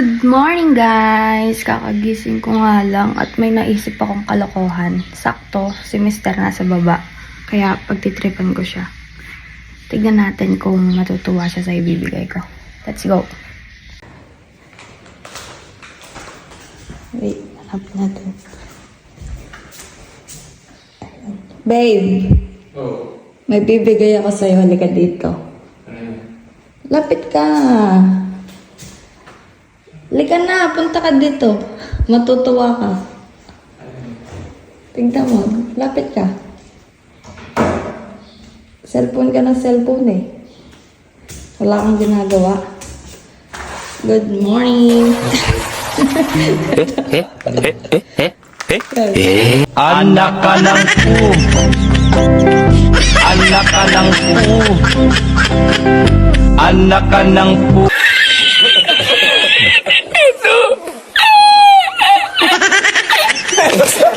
Good morning guys! Kakagising ko nga lang at may naisip akong kalokohan. Sakto, si Mr. nasa baba. Kaya pagtitripan ko siya. Tignan natin kung matutuwa siya sa ibibigay ko. Let's go! Wait, hanap natin. Babe! Oh, May bibigay ako sa'yo. Halika dito. ano? Lapit ka. Halika na, punta ka dito. Matutuwa ka. Tignan mo, lapit ka. Cellphone ka ng cellphone eh. Wala kang ginagawa. Good morning. Anak ka ng pu. Anak ka ng pu. Anak ka ng pu. Thanks.